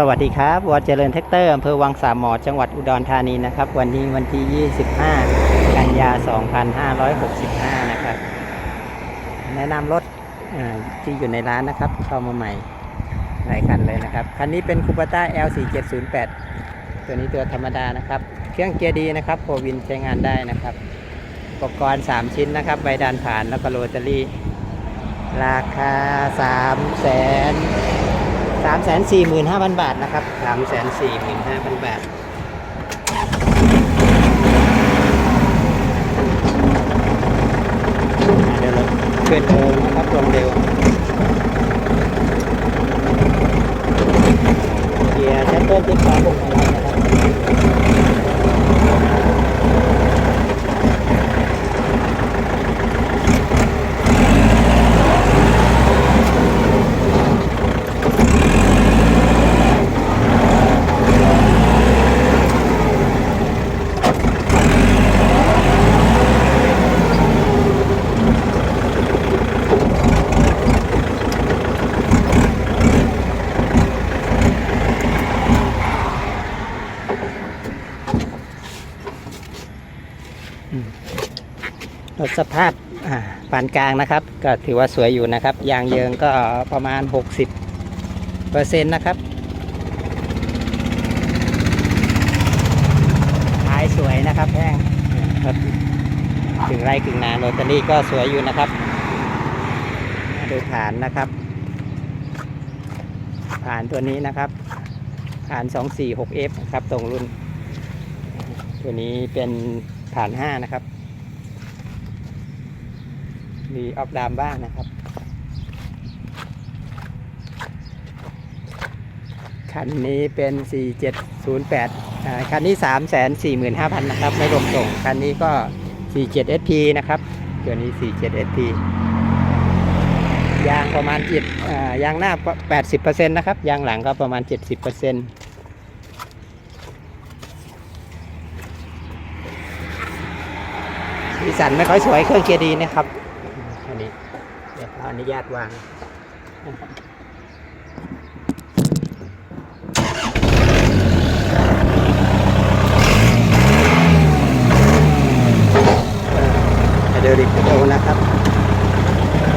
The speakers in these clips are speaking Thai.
สวัสดีครับวอเจริญแท็กเตอร์อำเภอวังสามหมอจังหวัดอุดรธานีนะครับ วันนี้วันที่ 25 กันยา 2565 นะครับ แนะนำรถที่อยู่ในร้านนะครับ เข้ามาใหม่หลายคันเลยนะครับ คันนี้เป็นคูปต้า L4708 ตัวนี้ตัวธรรมดานะครับ เครื่องเกียร์ดีนะครับโฟวินใช้งานได้นะครับ อุปกรณ์ 3 ชิ้นนะครับใบดันผ่านแล้วก็โรตารี่ ราคา 3 0 0 0 0 3 4 5 0 0 0 บาทนะครับ 3 4 5 0 0 0 บาทเดี๋ยวเราขึ้นเร็วนะครับลงเร็วเกียร์ชัตเตอร์ติ๊กสองหกนะครับ สภาพอ่าปานกลางนะครับ ก็ถือว่าสวยอยู่นะครับ ยางเยิงก็ประมาณ 60เปอร์เซ็นต์นะครับท้ายสวยนะครับแพงครับถึงไร่ถึงนาโรตารี่ก็สวยอยู่นะครับ ดูฐานนะครับฐานตัวนี้นะครับฐาน 246F นะครับตรงรุ่น ตัวนี้เป็นฐาน 5 นะครับ มีออฟดามบ้างนะครับ คันนี้เป็น 4708 คันนี้ 345,000 นะครับ ไม่รวมส่ง คันนี้ก็ 47 SP นะครับตัวนี้ 47 SP ยางประมาณ7อ่ายางหน้า 80%นะครับ ยางหลังก็ประมาณ 70%สีสันไม่ค่อยสวยเครื่องเกียร์ดีนะครับ อันนี้เดี๋ยวขออ นุญาตวางเดี๋ยวดิโอนะครับ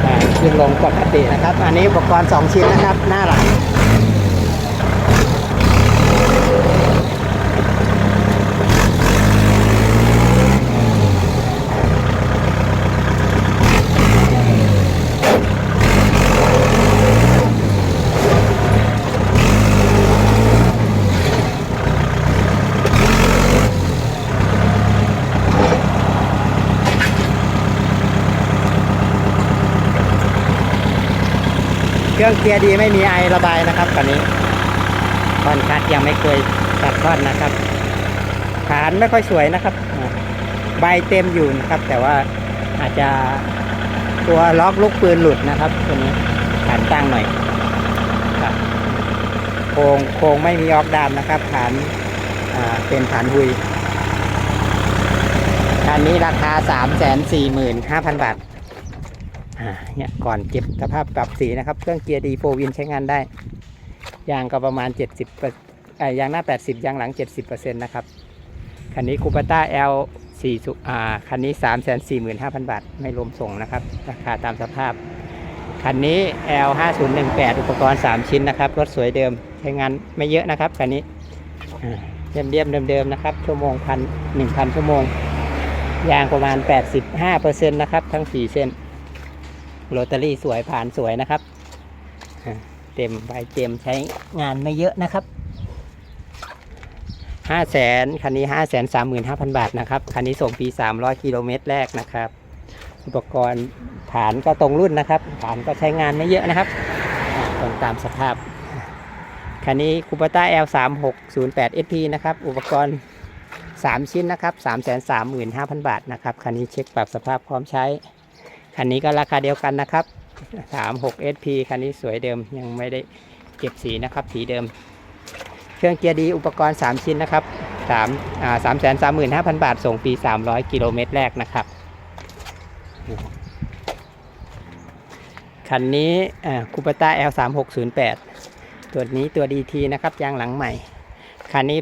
อ่าขึ้นลงปกตินะครับ อันนี้อุปกรณ์ 2 ชิ้นนะครับ หน้าหลัง เครื่องเกียร์ดีไม่มีไอระบายนะครับคันนี้คอนคัดยังไม่เคยตัดท่อนนะครับ ฐานไม่ค่อยสวยนะครับ ใบเต็มอยู่นะครับ แต่ว่าอาจจะตัวล็อกลูกปืนหลุดนะครับตัวนี้ฐานตั้งหน่อยครับโครงโครงไม่มีออกดามนะครับ ฐานเป็นฐานหุยคันนี้ราคา 3 4 5 0 0 0 บาทอ่า เนี่ยก่อนเก็บสภาพปรับสีนะครับ เครื่องเกียร์ดีโฟวินใช้งานได้ ยางก็ประมาณ 70เปอร์เอ่อยางหน้า 80 ยางหลัง 70%นะครับ คันนี้คูปต้า L 4สุอ่าคันนี้ 3 4 5 0 0 0 บาท ไม่รวมส่งนะครับ ราคาตามสภาพ คันนี้ L 5 0 1 8อุปกรณ์ 3 ชิ้นนะครับ รถสวยเดิมใช้งานไม่เยอะนะครับ คันนี้อ่าเยี่ยมเดิมๆนะครับ ชั่วโมงพันหนึ่งพันชั่วโมง ยางประมาณ 85%นะครับ ทั้ง 4 เส้น โรตารี่สวยผ่านสวยนะครับ เต็มใบเต็มใช้งานไม่เยอะนะครับห้าแสนคันนี้ห้าแสนสามหมื่นห้าพันบาทนะครับ คันนี้ส่งปีสามร้อยกิโลเมตรแรกนะครับ อุปกรณ์ฐานก็ตรงรุ่นนะครับ ฐานก็ใช้งานไม่เยอะนะครับ ตรงตามสภาพ คันนี้คูปต้า L 3 6 0 8 SP นะครับ อุปกรณ์ 3 ชิ้นนะครับ 3 3 5 0 0 0 บาทนะครับ คันนี้เช็คปรับสภาพพร้อมใช้ คันนี้ก็ราคาเดียวกันนะครับ 36 SP คันนี้สวยเดิมยังไม่ได้เก็บสีนะครับ สีเดิม เครื่องเกียร์ดีอุปกรณ์ 3 ชิ้นนะครับ3อ่า3 3 5 0 0 0 บาท ส่งปี 300 กิโลเมตรแรกนะครับ คันนี้คูปต้า L 3 6 0 8ตัวนี้ตัวดีทีนะครับยางหลังใหม่ คันนี้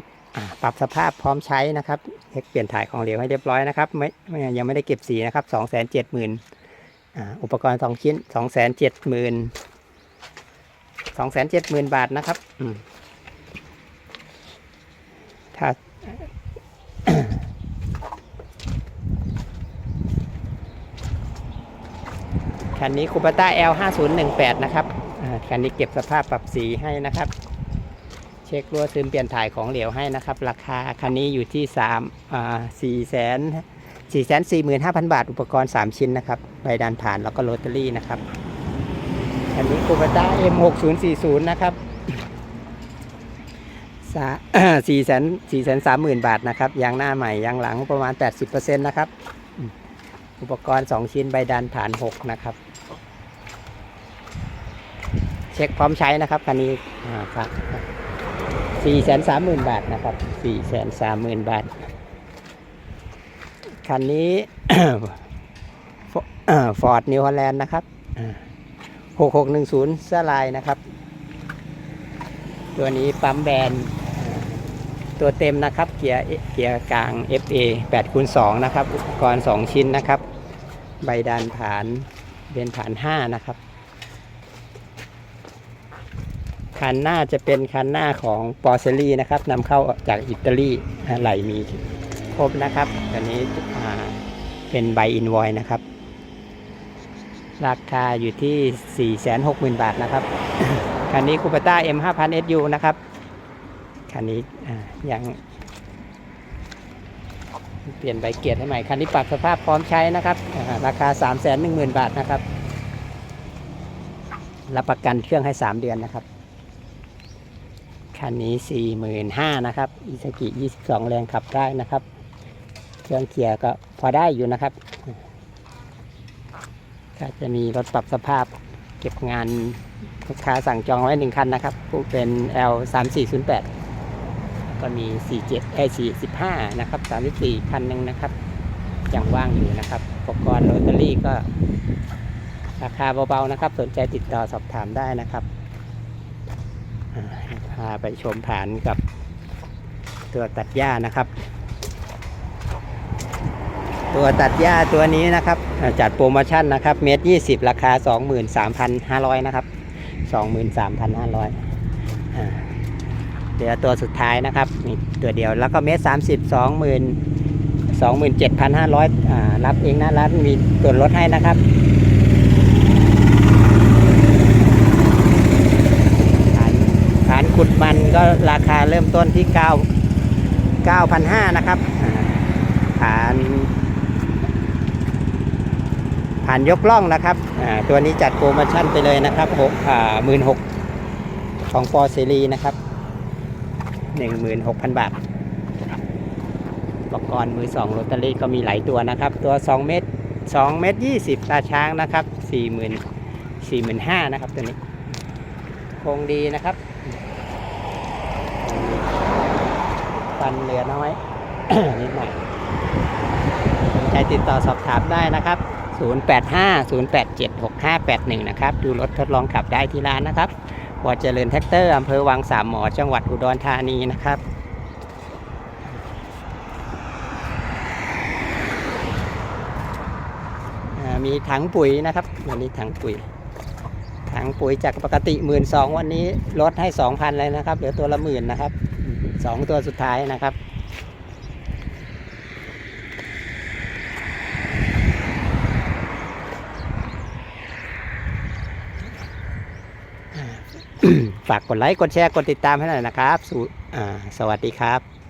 ปรับสภาพพร้อมใช้นะครับเช็คเปลี่ยนถ่ายของเหลวให้เรียบร้อยนะครับไม่ไม่ยังไม่ได้เก็บสีนะครับสองแสนเจ็ดหมื่น อุปกรณ์สองชิ้นสองแสนเจ็ดหมื่นสองแสนเจ็ดหมื่นบาทนะครับถ้าคันนี้คูปต้าห้าศูนย์หนึ่งแปดนะครับคันนี้เก็บสภาพปรับสีให้นะครับ เช็ครั่วซึมเปลี่ยนถ่ายของเหลวให้นะครับ ราคาคันนี้อยู่ที่สามสี่แสน 445,000 บาท อุปกรณ์ 3 ชิ้นนะครับใบดันผ่านแล้วก็โรตารี่นะครับ อันนี้คูเบต้า M6040 นะครับสี่แสนสี่แสนสามหมื่นบาทนะครับยางหน้าใหม่ยางหลังประมาณ 80%นะครับ อุปกรณ์ 2 ชิ้นใบดันฐาน 6 นะครับ เช็คพร้อมใช้นะครับคันนี้ครับสี่แสนสามหมื่นบาทนะครับสี่แสนสามหมื่นบาท คันนี้ฟอร์ดนิวฮอลแลนด์นะครับหกหกหนึ่งศูนย์สลายนะครับ ตัวนี้ปั๊มแบนตัวเต็มนะครับ เกียร์เกียร์กลาง FA 8คูณ2นะครับ อุปกรณ์ 2 ชิ้นนะครับ ใบดานฐานเป็นฐาน 5 นะครับ คันหน้าจะเป็นคันหน้าของปอร์เซลี่นะครับนำเข้าจากอิตาลีไหลมี ครบนะครับตัวนี้เป็นใบอินวอยนะครับ ราคาอยู่ที่ 460,000 บาทนะครับ คันนี้คูปต้า M 5 0 0 SU นะครับ คันนี้ยังเปลี่ยนใบเกียร์ให้ใหม่ คันนี้ปรับสภาพพร้อมใช้นะครับ ราคา 3 1 0 0 0 0 บาทนะครับ รับประกันเครื่องให้ 3 เดือนนะครับ คันนี้ 45,000นะครับ อิซากิ 22 แรงขับได้นะครับ ครื่องเกียก็พอได้อยู่นะครับก็จะมีรถปรับสภาพเก็บงานลูกค้าสั่งจองไว้หนึ่งคันนะครับเป็น L 3 4 0 8ก็มี 47ไอ้45นะครับ34คันหนึ่งนะครับยังว่างอยู่นะครับอุปกรณ์โรตารี่ก็ราคาเบาๆนะครับ สนใจติดต่อสอบถามได้นะครับพาไปชมฐานกับตัวตัดหญ้านะครับ ตัวตัดหญ้าตัวนี้นะครับจัดโปรโมชั่นนะครับเมตรยี่สิบราคา23,500นะครับ23,500อ่าเดี๋ยวตัวสุดท้ายนะครับนี่ตัวเดียวแล้วก็เมตร30 20,000 27,500อ่ารับเองนะร้านมีส่วนลดให้นะครับฐานฐานขุดมันก็ราคาเริ่มต้นที่9 9,500นะครับอ่าฐาน ฐานยกล่องนะครับตัวนี้จัดโปรโมชั่นไปเลยนะครับหกหมื่นหกของฟอร์เซรีนะครับ16,000บาทอุปกรณ์มือสองโรตารี่ก็มีหลายตัวนะครับ ตัว2เมตร2เมตร20ตาช้างนะครับ40,000 45,000นห้านะครับตัวนี้คงดีนะครับฟันเหลือน้อยนิดหน่อยใจติดต่อสอบถามได้นะครับ 0850876581 นะครับ ดูรถทดลองขับได้ที่ร้านนะครับวอเจริญแท็กเตอร์อำเภอวังสามหมอ จังหวัดอุดรธานีนะครับมีถังปุ๋ยนะครับวันนี้ถังปุ๋ยถังปุ๋ยจากปกติหมื่นสองวันนี้ลดให้สองพันเลยนะครับเหลือตัวละหมื่นนะครับสองตัวสุดท้ายนะครับ ฝากกดไลค์ กดแชร์ กดติดตามให้หน่อยนะครับสสวัสดีครับ